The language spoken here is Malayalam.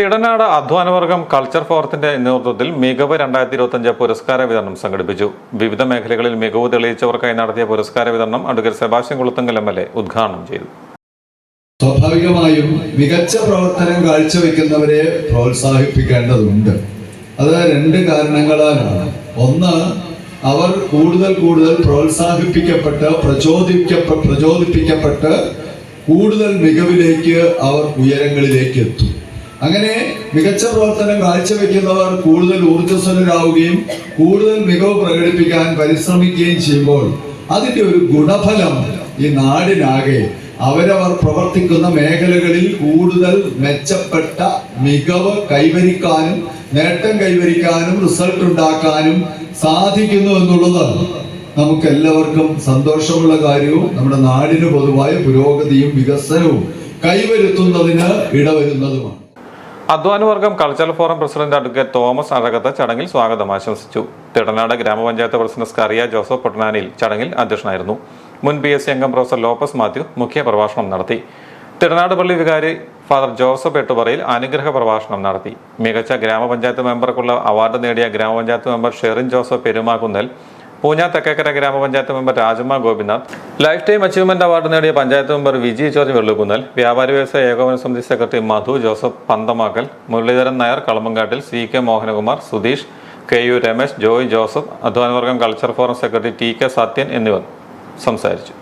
തിടനാട് അധ്വാനവർഗം കൾച്ചർ ഫോറത്തിന്റെ നേതൃത്വത്തിൽ മികവ് രണ്ടായിരത്തി ഇരുപത്തിയഞ്ച് പുരസ്കാര വിതരണം സംഘടിപ്പിച്ചു. വിവിധ മേഖലകളിൽ മികവ് തെളിയിച്ചവർക്കായി നടത്തിയ പുരസ്കാര വിതരണം advocate Sebastian Kulathunkal M L A ഉദ്ഘാടനം ചെയ്തു. സ്വാഭാവികമായും മികച്ച പ്രവർത്തനം കാഴ്ചവെക്കുന്നവരെ പ്രോത്സാഹിപ്പിക്കേണ്ടതുണ്ട്. അത് രണ്ട് കാരണങ്ങളാലാണ്. ഒന്ന് അവർ കൂടുതൽ കൂടുതൽ പ്രോത്സാഹിപ്പിക്കപ്പെട്ട് പ്രചോദിപ്പിക്കപ്പെ പ്രചോദിപ്പിക്കപ്പെട്ട് കൂടുതൽ മികവിലേക്ക് അവർ ഉയരങ്ങളിലേക്ക് എത്തും അങ്ങനെ മികച്ച പ്രവർത്തനം കാഴ്ചവെക്കുന്നവർ കൂടുതൽ ഊർജസ്വലരാകുകയും കൂടുതൽ മികവ് പ്രകടിപ്പിക്കാൻ പരിശ്രമിക്കുകയും ചെയ്യുമ്പോൾ അതിന്റെ ഒരു ഗുണഫലം ഈ നാടിനാകെ അവരവർ പ്രവർത്തിക്കുന്ന മേഖലകളിൽ കൂടുതൽ മെച്ചപ്പെട്ട മികവ് കൈവരിക്കാനും നേട്ടം കൈവരിക്കാനും റിസൾട്ട് ഉണ്ടാക്കാനും സാധിക്കുന്നു എന്നുള്ളത് നമുക്ക് എല്ലാവർക്കും സന്തോഷമുള്ള കാര്യവും നമ്മുടെ നാടിന് പൊതുവായ പുരോഗതിയും വികസനവും കൈവരുത്തുന്നതിന് ഇടവരുന്നതുമാണ്. അധ്വാനവർഗം cultural forum president advocate Thomas Azhakath ചടങ്ങിൽ സ്വാഗതം ആശംസിച്ചു. തിടനാട് ഗ്രാമപഞ്ചായത്ത് പ്രസിഡന്റ് സ്കറിയ ജോസഫ് പൊട്ടനാനിൽ ചടങ്ങിൽ അധ്യക്ഷനായിരുന്നു. മുൻ പി എസ് സി അംഗം പ്രൊഫസർ ലോപ്പസ് മാത്യു മുഖ്യ പ്രഭാഷണം നടത്തി. തിടനാട് പള്ളി വികാരി ഫാദർ ജോസഫ് എട്ടുപറയിൽ അനുഗ്രഹ പ്രഭാഷണം നടത്തി. മികച്ച ഗ്രാമപഞ്ചായത്ത് മെമ്പർക്കുള്ള അവാർഡ് നേടിയ ഗ്രാമപഞ്ചായത്ത് മെമ്പർ ഷെറിൻ ജോസഫ് പെരുമാകുന്നൽ പൂഞ്ഞ തെക്കേക്കര ഗ്രാമപഞ്ചായത്ത് member Rajamma Gopinath. Lifetime achievement award നേടിയ പഞ്ചായത്ത് മെമ്പർ വിജി ജോർജ് വെള്ളുകുന്നൽ വ്യാപാരി വ്യവസായ ഏകോപന സമിതി secretary Madhu Joseph Panthamakkal. Muraleedharan Nair Kalamankattil C K Mohanakumar Sudheesh K U Ramesh Joy Joseph അധ്വാനവർഗം culture forum secretary T K Sathyan എന്നിവർ സംസാരിച്ചു.